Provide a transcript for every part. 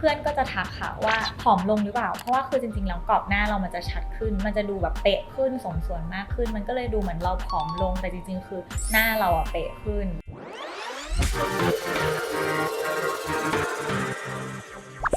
พื่อนก็จะทักค่ะว่าผอมลงหรือเปล่า เพราะว่าคือจริงๆแล้วกรอบหน้าเรามันจะชัดขึ้น มันจะดูแบบเป๊ะขึ้นสมส่วนมากขึ้น มันก็เลยดูเหมือนเราผอมลงแต่จริงๆ คือหน้าเราอะเป๊ะขึ้น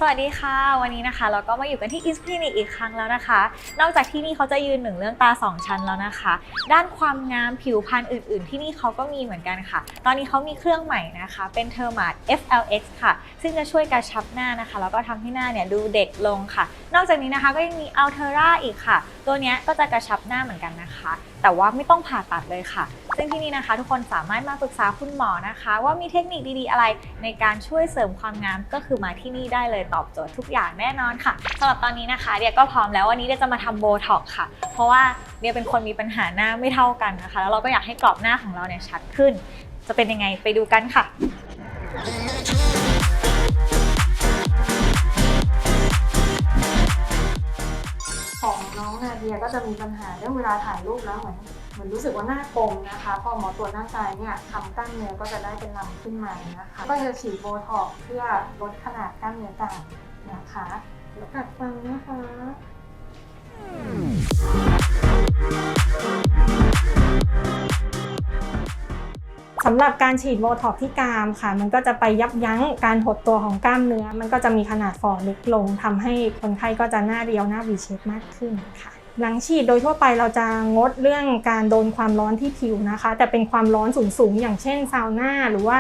สวัสดีค่ะ วันนี้นะคะ เราก็มาอยู่กันที่อินสคลินิกอีกครั้งแล้วนะคะ นอกจากที่นี่เขาจะยืนหนึ่งเรื่องตา 2 ชั้นแล้วนะคะ ด้านความงามผิวพรรณอื่น ๆ ที่นี่เขาก็มีเหมือนกันค่ะ ตอนนี้เขามีเครื่องใหม่นะคะ เป็นเทอร์มาด FLX ค่ะ ซึ่งจะช่วยกระชับหน้านะคะ แล้วก็ทำให้หน้าเนี่ยดูเด็กลงค่ะ นอกจากนี้นะคะก็ยังมี Altera อีกค่ะ ตัวนี้ก็จะกระชับหน้าเหมือนกันนะคะ แต่ว่าไม่ต้องผ่าตัดเลยค่ะซึ่งที่นี่นะคะทุกคนสามารถมาปรึกษาคุณหมอนะคะ ว่ามีเทคนิคดีๆ อะไรในการช่วยเสริมความงามก็คือมาที่นี่ได้เลยตอบโจทย์ทุกอย่างแน่นอนค่ะสำหรับตอนนี้นะคะเดียก็พร้อมแล้ววันนี้เดียจะมาทำโบท็อกค่ะ เพราะว่าเดียเป็นคนมีปัญหาหน้าไม่เท่ากันนะคะ แล้วเราก็อยากให้กรอบหน้าของเราเนี่ยชัดขึ้น จะเป็นยังไงไปดูกันค่ะของน้องนาเดียก็จะมีปัญหาเรื่องเวลาถ่ายรูปแล้วเหมือน มือนรู้สึกว่าหน้ากลมนะคะ พอหมอตรวจหน้ากายเนี่ยทำกล้ามเนื้อก็จะได้เป็นลำขึ้นมานะคะ ก็จะฉีดโบท็อกเพื่อลดขนาดกล้ามเนื้อต่างนะคะเดี๋ยวกัดฟังนะคะสำหรับการฉีดโบท็อกที่กรามค่ะ มันก็จะไปยับยั้งการหดตัวของกล้ามเนื้อ มันก็จะมีขนาดฝ่อเล็กลงทำให้คนไข้ก็จะหน้าเรียวหน้าวีเชฟมากขึ้นค่ะ หลังฉีดโดยทั่วไปเราจะงดเรื่องการโดนความร้อนที่ผิวนะคะ แต่เป็นความร้อนสูงๆ อย่างเช่นซาวน่าหรือว่า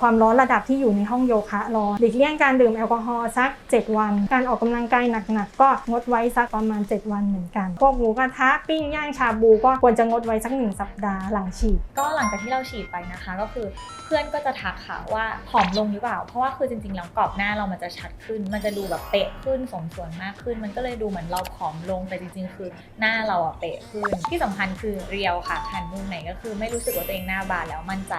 ความร้อนระดับที่อยู่ในห้องโยคะร้อนหลีกเลี่ยงการดื่มแอลกอฮอล์สัก 7 วัน การออกกำลังกายหนักๆ ก็งดไว้สักประมาณ 7 วันเหมือนกัน พวกหมูกระทะปิ้งย่างชาบูก็ควรจะงดไว้สักหนึ่งสัปดาห์หลังฉีด ก็หลังจากที่เราฉีดไปนะคะ ก็คือเพื่อนก็จะทักค่ะว่าผอมลงหรือเปล่า เพราะว่าคือจริงๆแล้วกรอบหน้าเรามันจะชัดขึ้น มันจะดูแบบเป๊ะขึ้นสมส่วนมากขึ้น มันก็เลยดูเหมือนเราผอมลงแต่จริง ๆ คือหน้าเราอะเป๊ะขึ้น ที่สำคัญคือเรียวค่ะหันมุมไหนก็คือไม่รู้สึกว่าตัวเองหน้าบานแล้วมั่นใจ